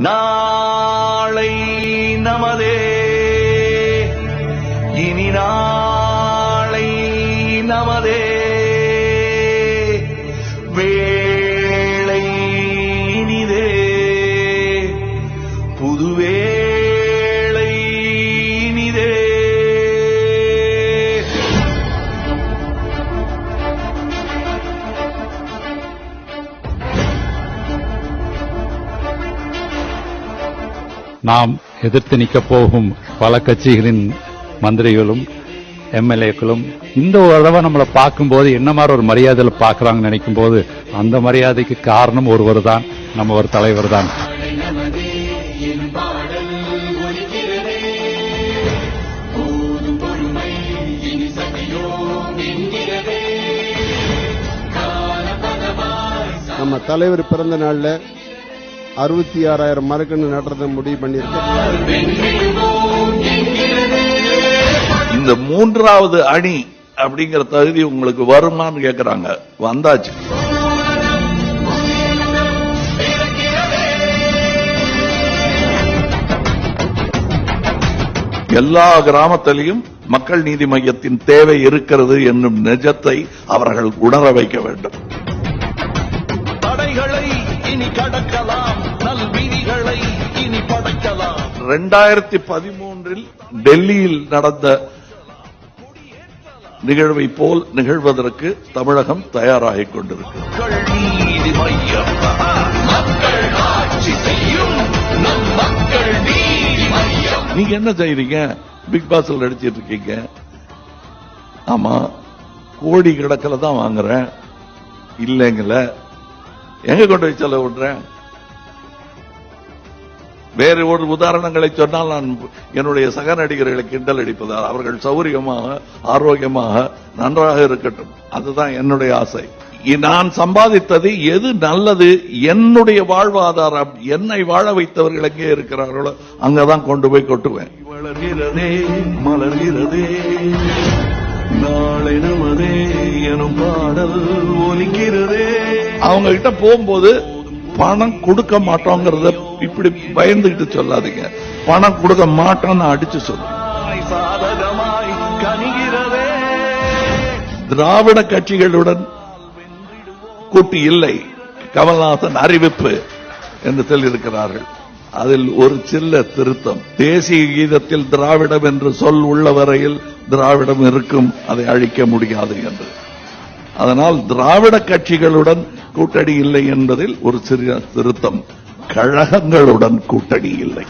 நாளை நமதே. இனி நான் நாம் எதிர்த்து நிற்கப் போகும் பல கட்சிகளின் மந்திரிகளும் எம்எல்ஏக்களும் இந்த ஒரு தடவை நம்மளை பார்க்கும்போது என்ன மாதிரி ஒரு மரியாதையில் பார்க்கறாங்கன்னு நினைக்கும் போது அந்த மரியாதைக்கு காரணம் ஒருவர் தான் நம்ம ஒரு தலைவர் தான். நம்ம தலைவர் பிறந்த நாளில் அறுபத்தி ஆறாயிரம் மரக்கன்று நடுறத முடிவு பண்ணியிருக்கோம் இந்த மூன்றாவது அணி அப்படிங்கிற தகுதி உங்களுக்கு வருமான்னு கேக்குறாங்க. வந்தாச்சு. எல்லா கிராமத்திலையும் மக்கள் நீதி மையத்தின் தேவை இருக்கிறது என்னும் நிஜத்தை அவர்கள் உணர வைக்க வேண்டும். தடைகளை இனி கடக்கலாம். நல்விதிகளை இனி படைக்கலாம். ரெண்டாயிரத்தி பதிமூன்றில் டெல்லியில் நடந்த நிகழ்வை போல் நிகழ்வதற்கு தமிழகம் தயாராகிக் கொண்டிருக்கிறது. நீங்க என்ன செய்றீங்க? பிக் பாஸ்ல நடிச்சிட்டு இருக்கீங்க. ஆமா கோடி கணக்கில் தான் வாங்குறேன். இல்லைங்கள எங்க கொண்டு போய் செலவு விடுறேன் வேறு ஒரு உதாரணங்களை சொன்னால் நான் என்னுடைய சக நடிகர்களை கிண்டல் அடிப்பதால் அவர்கள் சௌரியமாக ஆரோக்கியமாக நன்றாக இருக்கட்டும். அதுதான் என்னுடைய ஆசை. நான் சம்பாதித்தது எது நல்லது என்னுடைய வாழ்வாதாரம் என்னை வாழ வைத்தவர்கள் எங்கே இருக்கிறார்களோ அங்கதான் கொண்டு போய் கொட்டுவேன். வளர்கிறதே மலர்கிறதே நாளை நமதே எனும் பாடல் ஒலிக்கிறதே. அவங்க கிட்ட போகும்போது பணம் கொடுக்க மாட்டோங்கிறத இப்படி பயந்துகிட்டு சொல்லாதீங்க. பணம் கொடுக்க மாட்டோம்னு அடிச்சு சொல்லு. திராவிட கட்சிகளுடன் கூட்டு இல்லை. கமல்நாதன் அறிவிப்பு என்று சொல்லியிருக்கிறார்கள். அதில் ஒரு சில்ல திருத்தம். தேசிய கீதத்தில் திராவிடம் என்று சொல் உள்ள வரையில் திராவிடம் இருக்கும். அதை அழிக்க முடியாது என்று. அதனால் திராவிட கட்சிகளுடன் கூட்டணி இல்லை என்பதில் ஒரு சிறிய திருத்தம். கழகங்களுடன் கூட்டணி இல்லை.